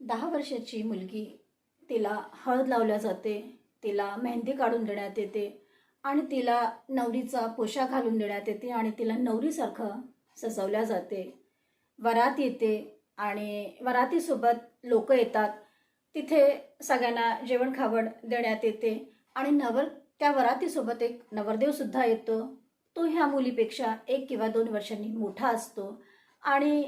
दहा वर्षाची मुलगी तिला हळद लावल्या जाते तिला मेहंदी काढून देण्यात येते आणि तिला नवरीचा पोशाख घालून देण्यात येते आणि तिला नवरीसारखं सजवल्या जाते. वरात येते आणि वरातीसोबत लोक येतात. तिथे सगळ्यांना जेवण खावण देण्यात येते आणि नवर त्या वरातीसोबत एक नवरदेवसुद्धा येतो. तो ह्या मुलीपेक्षा एक किंवा दोन वर्षांनी मोठा असतो आणि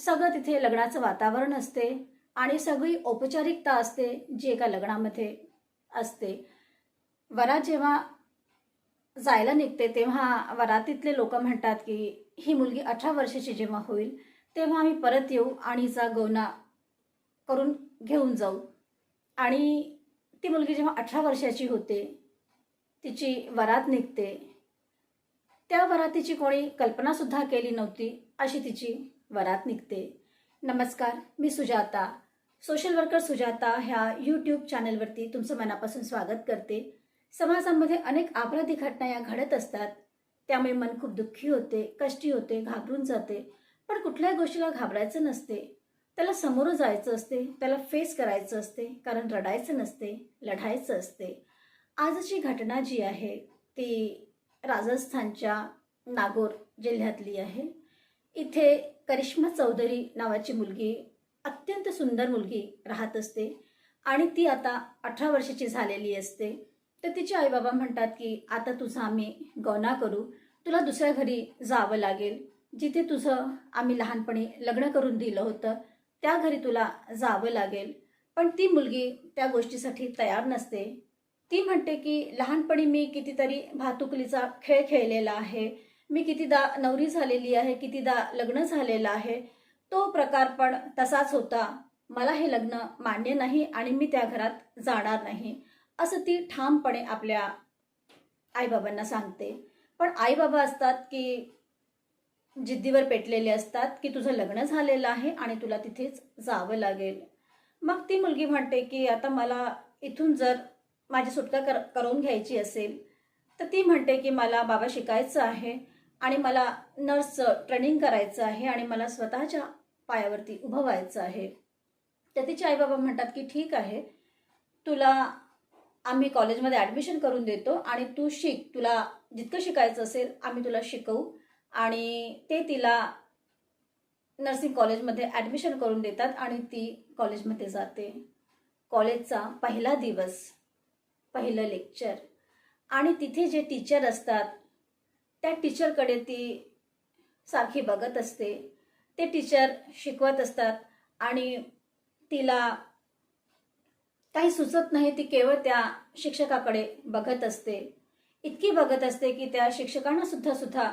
सगळं तिथे लग्नाचं वातावरण असते आणि सगळी औपचारिकता असते जी एका लग्नामध्ये असते. वरात जेव्हा जायला निघते तेव्हा वरातीतले लोक म्हणतात की ही मुलगी अठरा वर्षाची जेव्हा होईल तेव्हा आम्ही परत येऊ आणि हिचा गौना करून घेऊन जाऊ. आणि ती मुलगी जेव्हा अठरा वर्षाची होते तिची वरात निघते. त्या वरातीची कोणी कल्पनासुद्धा केली नव्हती अशी तिची वरात निघते. नमस्कार मी सुजाता. सोशल वर्कर सुजाता ह्या यूट्यूब चॅनलवरती तुमचं मनापासून स्वागत करते. समाजामध्ये अनेक अपराधी घटना या घडत असतात. त्यामुळे मन खूप दुःखी होते कष्टी होते घाबरून जाते. पण कुठल्याही गोष्टीला घाबरायचं नसते. त्याला समोर जायचं असते त्याला फेस करायचं असते कारण रडायचं नसते लढायचं असते. आजची घटना जी आहे ती राजस्थानच्या नागोर जिल्ह्यातली आहे. इथे करिश्मा चौधरी नावाची मुलगी अत्यंत सुंदर मुलगी राहत असते. आणि ती आता अठरा वर्षाची झालेली असते. तर तिचे आईबाबा म्हणतात की आता तुझा आम्ही गौना करू. तुला दुसऱ्या घरी जावं लागेल. जिथे तुझं आम्ही लहानपणी लग्न करून दिलं होतं त्या घरी तुला जावं लागेल. पण ती मुलगी त्या गोष्टीसाठी तयार नसते. ती म्हणते की लहानपणी मी कितीतरी भातुकलीचा खेळ खेळलेला आहे. मी कितीदा नवरी झालेली आहे कितीदा लग्न झालेलं आहे तो प्रकार पण तसाच होता. मला हे लग्न मान्य नाही आणि मी त्या घरात जाणार नाही असं ती ठामपणे आपल्या आईबाबांना सांगते. पण आईबाबा असतात की जिद्दीवर पेटलेले असतात की तुझं लग्न झालेलं आहे आणि तुला तिथेच जावं लागेल. मग ती मुलगी म्हणते की आता मला इथून जर माझी सुटका कर करून घ्यायची असेल तर ती म्हणते की मला बाबा शिकायचं आहे आणि मला नर्सचं ट्रेनिंग करायचं आहे आणि मला स्वतःच्या पायावरती उभं व्हायचं आहे. तर तिचे आईबाबा म्हणतात की ठीक आहे तुला आम्ही कॉलेजमध्ये ॲडमिशन करून देतो आणि तू शिक तुला जितकं शिकायचं असेल आम्ही तुला शिकवू. आणि ते तिला नर्सिंग कॉलेजमध्ये ॲडमिशन करून देतात आणि ती कॉलेजमध्ये जाते. कॉलेजचा पहिला दिवस पहिलं लेक्चर आणि तिथे जे टीचर असतात त्या टीचरकडे ती सारखी बघत असते. ते टीचर शिकवत असतात आणि तिला काही सुचत नाही ती केवळ त्या शिक्षकाकडे बघत असते. इतकी बघत असते की त्या शिक्षकांना सुद्धा सुद्धा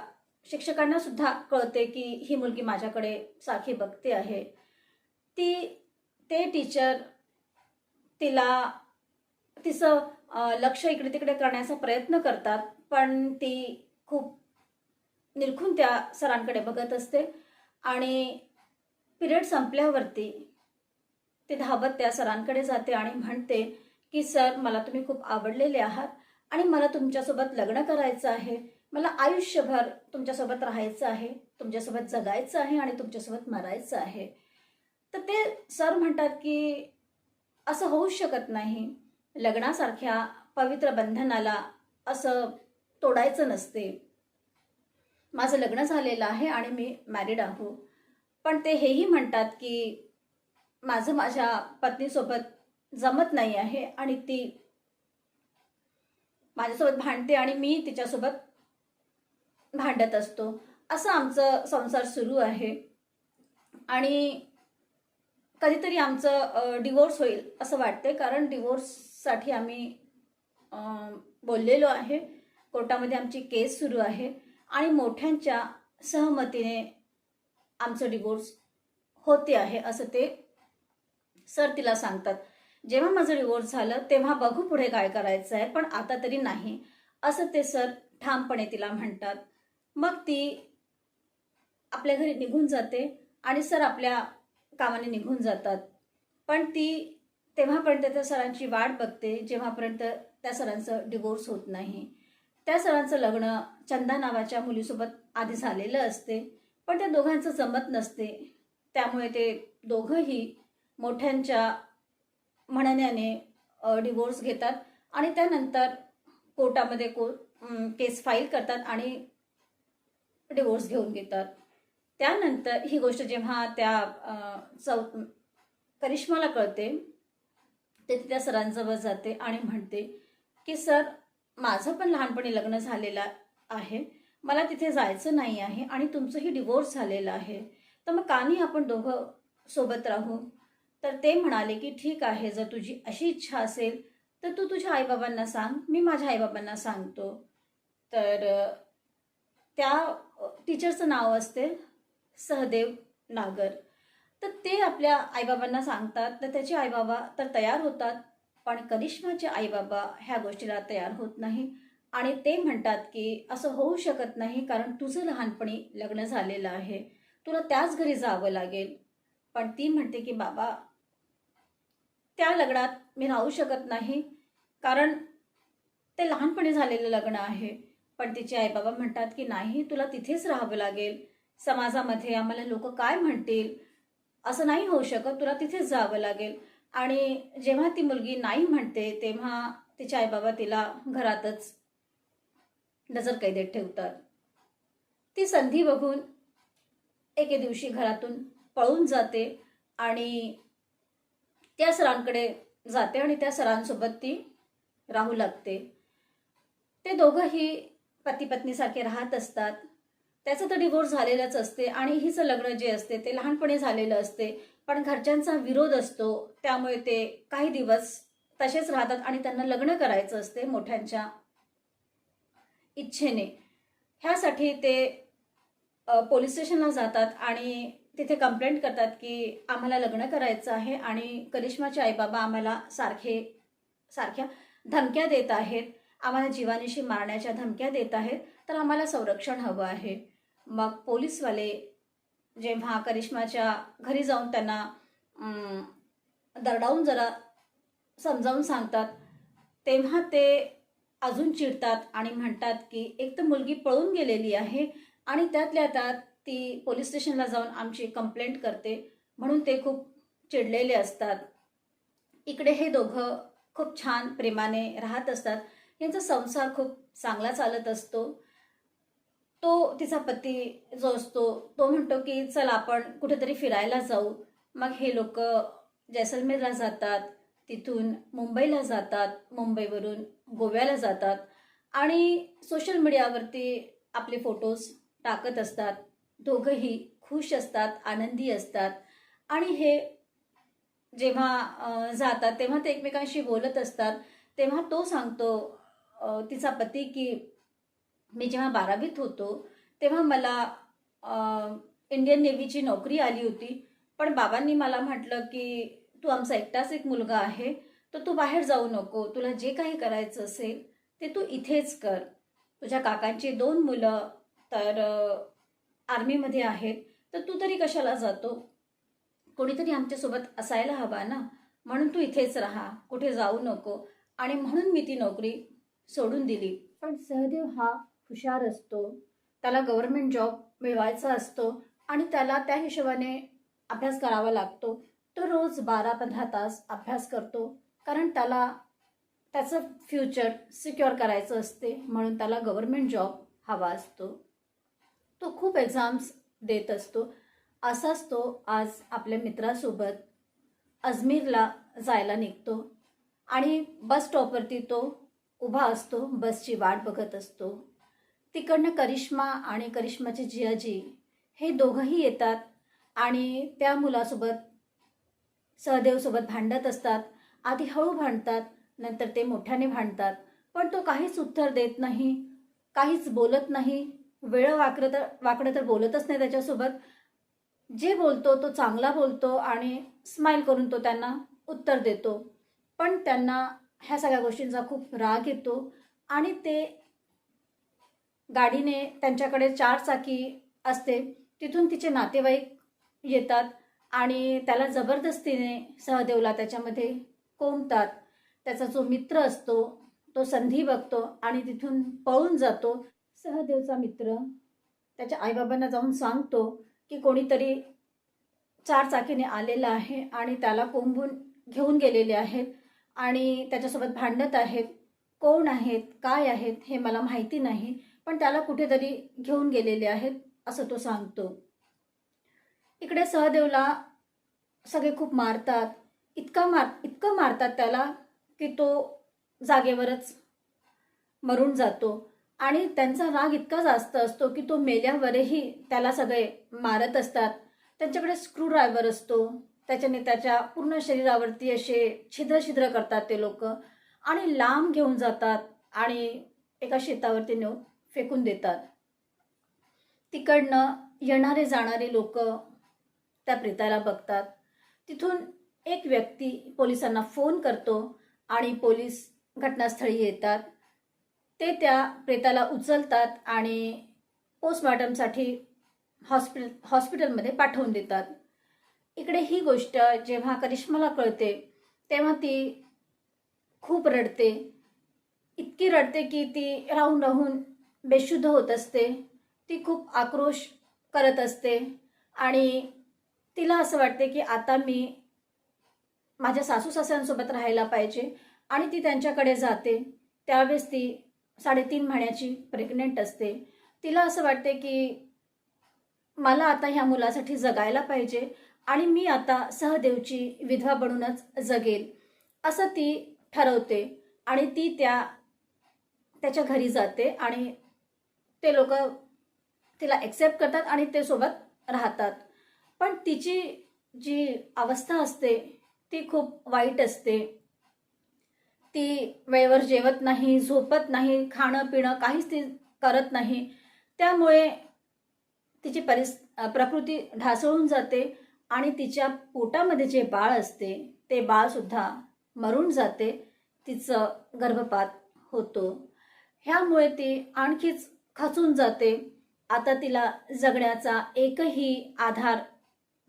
शिक्षकांना सुद्धा कळते की ही मुलगी माझ्याकडे सारखी बघते आहे. ती ते टीचर तिला तिचं लक्ष इकडे तिकडे करण्याचा प्रयत्न करतात पण ती खूप निरखून त्या सरांकडे बघत असते. आणि पिरियड संपल्यावरती ते धावत त्या सरांकडे जाते आणि म्हणते की सर मला तुम्ही खूप आवडलेले आहात आणि मला तुमच्यासोबत लग्न करायचं आहे. मला आयुष्यभर तुमच्यासोबत राहायचं आहे तुमच्यासोबत जगायचं आहे आणि तुमच्यासोबत मरायचं आहे. तर ते सर म्हणतात की असं होऊ शकत नाही. लग्नासारख्या पवित्र बंधनाला असं तोडायचं नसते. माझं लग्न झालेलं आहे आणि मी मॅरिड आहो. पण ते हेही म्हणतात की माझं माझ्या पत्नीसोबत जमत नाही आहे आणि ती माझ्यासोबत भांडते आणि मी तिच्यासोबत भांडत असतो. असं आमचं संसार सुरू आहे. आणि कधीतरी आमचं डिवोर्स होईल असं वाटते कारण डिवोर्ससाठी आम्ही बोललेलो आहे. कोर्टामध्ये आमची केस सुरू आहे आणि मोठ्यांच्या सहमतीने आमचं डिवोर्स होते आहे असं ते सर तिला सांगतात. जेव्हा माझं डिवोर्स झालं तेव्हा बघू पुढे काय करायचं आहे पण आता तरी नाही असं ते सर ठामपणे तिला म्हणतात. मग ती आपल्या घरी निघून जाते आणि सर आपल्या कामाने निघून जातात. पण ती तेव्हापर्यंत त्या सरांची वाट बघते जेव्हापर्यंत त्या सरांचं डिवोर्स होत नाही. त्या सरांचं लग्न चंदा नावाच्या मुलीसोबत आधी झालेलं असते पण त्या दोघांचं जमत नसते. त्यामुळे ते दोघंही मोठ्यांच्या म्हणण्याने डिवोर्स घेतात आणि त्यानंतर कोर्टामध्ये को केस फाईल करतात आणि डिवोर्स घेऊन घेतात. त्यानंतर ही गोष्ट जेव्हा त्या चौ करिश्माला कळते ते त्या सरांजवळ जाते आणि म्हणते की सर माझं पण लहानपणी लग्न झालेलं आहे. मला तिथे जायचं नाही आहे आणि तुमचंही डिवोर्स झालेलं आहे. तर मग का नाही आपण दोघं सोबत राहू? तर ते म्हणाले की ठीक आहे जर तुझी अशी इच्छा असेल तर तू तुझ्या आईबाबांना सांग मी माझ्या आईबाबांना सांगतो. तर त्या टीचरचं नाव असते सहदेव नागर. तर ते आपल्या आईबाबांना सांगतात तर त्याचे आईबाबा तर तयार होतात. पण करिश्माचे आईबाबा ह्या गोष्टीला तयार होत नाही. आणि ते म्हणतात की असं होऊ शकत नाही कारण तुझं लहानपणी लग्न झालेलं आहे. तुला त्याच घरी जावं लागेल. पण ती म्हणते की बाबा त्या लग्नात मी राहू शकत नाही कारण ते लहानपणी झालेलं लग्न आहे. पण तिचे आईबाबा म्हणतात की नाही तुला तिथेच राहावं लागेल. समाजामध्ये आम्हाला लोक काय म्हणतील? असं नाही होऊ शकत. तुला तिथेच जावं लागेल. आणि जेव्हा ती मुलगी नाही म्हणते तेव्हा तिचे आईबाबा तिला घरातच नजर कैदेत ठेवतात. ती संधी बघून एके दिवशी घरातून पळून जाते आणि त्या सरांकडे जाते आणि त्या सरांसोबत ती राहू लागते. ते दोघंही पती पत्नीसारखे राहत असतात. त्याचं तर डिवोर्स झालेलंच असते आणि हिचं लग्न जे असते ते लहानपणी झालेलं असते. पण घरच्यांचा विरोध असतो त्यामुळे ते काही दिवस तसेच राहतात आणि त्यांना लग्न करायचं असते मोठ्यांच्या इच्छेने. ह्यासाठी ते पोलीस स्टेशनला जातात आणि तिथे कंप्लेंट करतात की आम्हाला लग्न करायचं आहे आणि करिश्माचे आईबाबा आम्हाला सारखे सारख्या धमक्या देत आहेत. आम्हाला जीवानिशी मारण्याच्या धमक्या देत आहेत. तर आम्हाला संरक्षण हवं आहे. मग पोलीसवाले जेव्हा करिश्माच्या घरी जाऊन त्यांना दरडावून जरा समजावून सांगतात तेव्हा ते अजून चिडतात आणि म्हणतात की एक तर मुलगी पळून गेलेली आहे आणि त्यातल्या त्यात ती पोलीस स्टेशनला जाऊन आमची कंप्लेंट करते. म्हणून ते खूप चिडलेले असतात. इकडे हे दोघं खूप छान प्रेमाने राहत असतात. यांचा संसार खूप चांगला चालत असतो. तो तिचा पती जो असतो तो म्हणतो की चल आपण कुठेतरी फिरायला जाऊ. मग हे लोक जैसलमेरला जातात तिथून मुंबईला जातात मुंबईवरून गोव्याला जातात आणि सोशल मीडियावरती आपले फोटोज टाकत असतात. दोघंही खुश असतात आनंदी असतात आणि हे जेव्हा जातात तेव्हा ते एकमेकांशी बोलत असतात तेव्हा तो सांगतो तिचा पती की मी जेव्हा बारावीत होतो तेव्हा मला इंडियन नेव्हीची नोकरी आली होती. पण बाबांनी मला म्हटलं की तू आमचा एकटाच एक मुलगा आहे तर तू बाहेर जाऊ नको. तुला जे काही करायचं असेल ते तू इथेच कर. तुझ्या काकांची दोन मुलं तर आर्मीमध्ये आहेत तर तू तरी कशाला जातो? कोणीतरी आमच्यासोबत असायला हवा ना. म्हणून तू इथेच राहा कुठे जाऊ नको. आणि म्हणून मी ती नोकरी सोडून दिली. पण सहदेव हा हुशार असतो त्याला गव्हर्नमेंट जॉब मिळवायचा असतो आणि त्याला त्या हिशोबाने अभ्यास करावा लागतो. तो रोज बारा पंधरा तास अभ्यास करतो कारण त्याला त्याचं फ्युचर सिक्युअर करायचं असते म्हणून त्याला गव्हर्नमेंट जॉब हवा असतो. तो खूप एक्झाम्स देत असतो. असाच तो आज आपल्या मित्रासोबत अजमेरला जायला निघतो आणि बस स्टॉपवरती तो उभा असतो बसची वाट बघत असतो. तिकडनं करिश्मा आणि करिश्माचे जियाजी हे दोघंही येतात आणि त्या मुलासोबत सहदेवसोबत भांडत असतात. आधी हळू भांडतात नंतर ते मोठ्याने भांडतात. पण तो काहीच उत्तर देत नाही काहीच बोलत नाही. वेळ वाकडं तर वाकडं तर बोलतच नाही त्याच्यासोबत. जे बोलतो तो चांगला बोलतो आणि स्माईल करून तो त्यांना उत्तर देतो. पण त्यांना ह्या सगळ्या गोष्टींचा खूप राग येतो आणि ते गाडीने त्यांच्याकडे चार चाकी असते. तिथून तिचे नातेवाईक येतात आणि त्याला जबरदस्तीने सहदेवला त्याच्यामध्ये कोंबतात त्याचा जो मित्र असतो तो संधी बघतो आणि तिथून पळून जातो. सहदेवचा मित्र त्याच्या आईबाबांना जाऊन सांगतो की कोणीतरी चार चाकीने आलेला आहे आणि त्याला कोंबून घेऊन गेलेले आहेत आणि त्याच्यासोबत भांडत आहेत. कोण आहेत? काय आहेत? हे मला माहिती नाही. पण त्याला कुठेतरी घेऊन गेलेले आहेत असं तो सांगतो. इकडे सहदेवला सगळे खूप मारतात. इतका मार इतकं मारतात त्याला की तो जागेवरच मरून जातो. आणि त्यांचा राग इतका जास्त असतो की तो मेल्यावरही त्याला सगळे मारत असतात. त्यांच्याकडे स्क्रू ड्रायव्हर असतो. त्याच्याने त्याच्या पूर्ण शरीरावरती असे छिद्र छिद्र करतात ते लोक. आणि लांब घेऊन जातात आणि एका शेतावरती नेऊन फेकून देतात. तिकडनं येणारे जाणारे लोक त्या प्रेताला बघतात. तिथून एक व्यक्ती पोलिसांना फोन करतो आणि पोलीस घटनास्थळी येतात. ते त्या प्रेताला उचलतात आणि पोस्टमॉर्टमसाठी हॉस्पिटल हॉस्पिटलमध्ये पाठवून देतात. इकडे ही गोष्ट जेव्हा करिश्माला कळते तेव्हा ती खूप रडते. इतकी रडते की ती राहून राहून बेशुद्ध होत असते. ती खूप आक्रोश करत असते. आणि तिला असं वाटते की आता मी माझ्या सासू सासऱ्यांसोबत राहायला पाहिजे आणि ती त्यांच्याकडे जाते. त्यावेळेस ती साडेतीन महिन्याची प्रेग्नेंट असते. तिला असं वाटते की मला आता ह्या मुलासाठी जगायला पाहिजे आणि मी आता सहदेवची विधवा बनूनच जगेल. असं ती ठरवते आणि ती त्या त्याच्या घरी जाते आणि ते लोक तिला ॲक्सेप्ट करतात आणि ते सोबत राहतात. पण तिची जी अवस्था असते ती खूप वाईट असते. ती वेळेवर जेवत नाही झोपत नाही खाणं पिणं काहीच ती करत नाही. त्यामुळे तिची परिस प्रकृती ढासळून जाते आणि तिच्या पोटामध्ये जे बाळ असते ते बाळसुद्धा मरून जाते. तिचं गर्भपात होतो. ह्यामुळे ती आणखीच खचून जाते. आता तिला जगण्याचा एकही आधार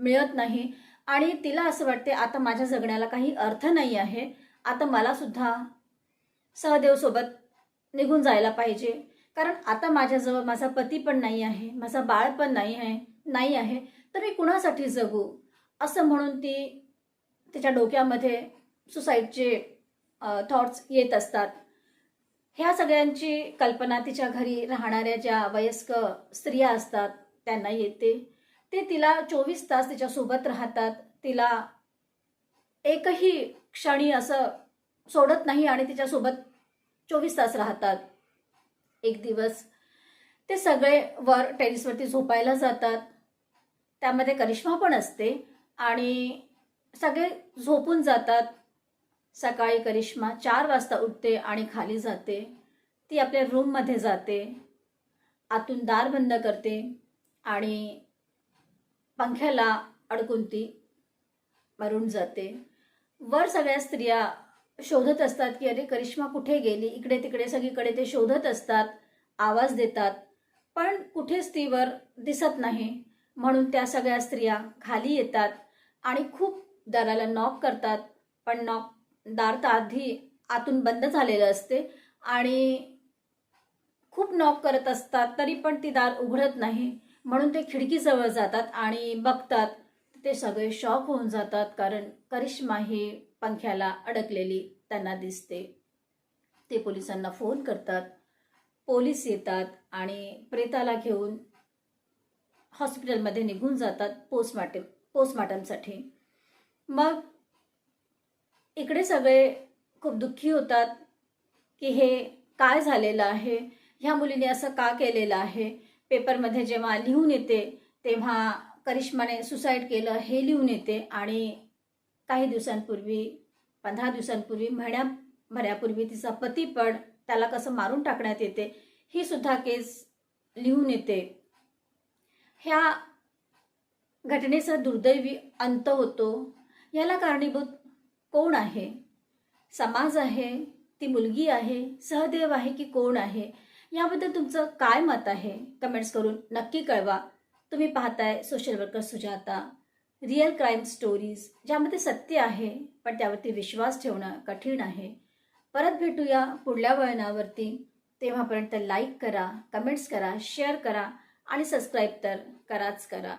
मिळत नाही. आणि तिला असं वाटते आता माझ्या जगण्याला काही अर्थ नाही आहे. आता मला सुद्धा सहदेवसोबत निघून जायला पाहिजे. कारण आता माझ्याजवळ माझा पती पण नाही आहे माझा बाळ पण नाही आहे नाही आहे तर मी कुणासाठी जगू? असं म्हणून ती तिच्या डोक्यामध्ये सुसाईडचे थॉट्स येत असतात. ह्या सगळ्यांची कल्पना तिच्या घरी राहणाऱ्या ज्या वयस्क स्त्रिया असतात त्यांना येते. ते तिला चोवीस तास तिच्यासोबत राहतात. तिला एकही क्षणी असं सोडत नाही आणि तिच्यासोबत चोवीस तास राहतात. एक दिवस ते सगळे वर टेरिसवरती झोपायला जातात. त्यामध्ये करिश्मा पण असते आणि सगळे झोपून जातात. सकाळी करिश्मा चार वाजता उठते आणि खाली जाते. ती आपल्या रूममध्ये जाते. आतून दार बंद करते आणि पंख्याला अडकून ती मरून जाते. वर सगळ्या स्त्रिया शोधत असतात की अरे करिश्मा कुठे गेली? इकडे तिकडे सगळीकडे ते शोधत असतात आवाज देतात पण कुठेच ती वर दिसत नाही. म्हणून त्या सगळ्या स्त्रिया खाली येतात आणि खूप दाराला नॉक करतात पण नॉक दार तर आधी आतून बंद झालेलं असते आणि खूप नॉक करत असतात तरी पण ती दार उघडत नाही. म्हणून ते खिडकीजवळ जातात आणि बघतात. ते सगळे शॉक होऊन जातात कारण करिश्मा ही पंख्याला अडकलेली त्यांना दिसते. ते पोलिसांना फोन करतात. पोलीस येतात आणि प्रेताला घेऊन हॉस्पिटलमध्ये निघून जातात पोस्टमार्टम पोस्टमार्टमसाठी मग इकडे सगळे खूप दुःखी होतात की हे काय झालेलं आहे? ह्या मुलीने असं का केलेलं आहे? पेपरमध्ये जेव्हा लिहून येते तेव्हा करिश्माने सुसाईड केलं हे लिहून येते आणि काही दिवसांपूर्वी पंधरा दिवसांपूर्वी महिन्याभऱ्यापूर्वी तिचा पती पण त्याला कसं मारून टाकण्यात येते ही सुद्धा केस लिहून येते. ह्या घटनेचा दुर्दैवी अंत होतो. याला कारणीभूत कोण आहे? समाज आहे? ती मुलगी आहे? सहदेव आहे की कोण आहे? याबद्दल तुमचं काय मत आहे? कमेंट्स करून नक्की कळवा. तुम्ही पाहताय social worker Sujata. Real crime stories ज्यामध्ये सत्य आहे पण त्यावरती विश्वास ठेवणं कठीण आहे. परत भेटूया पुढल्या वळणावरती. तेव्हापर्यंत लाईक करा कमेंट्स करा शेअर करा आणि सबस्क्राईब तर कराच करा.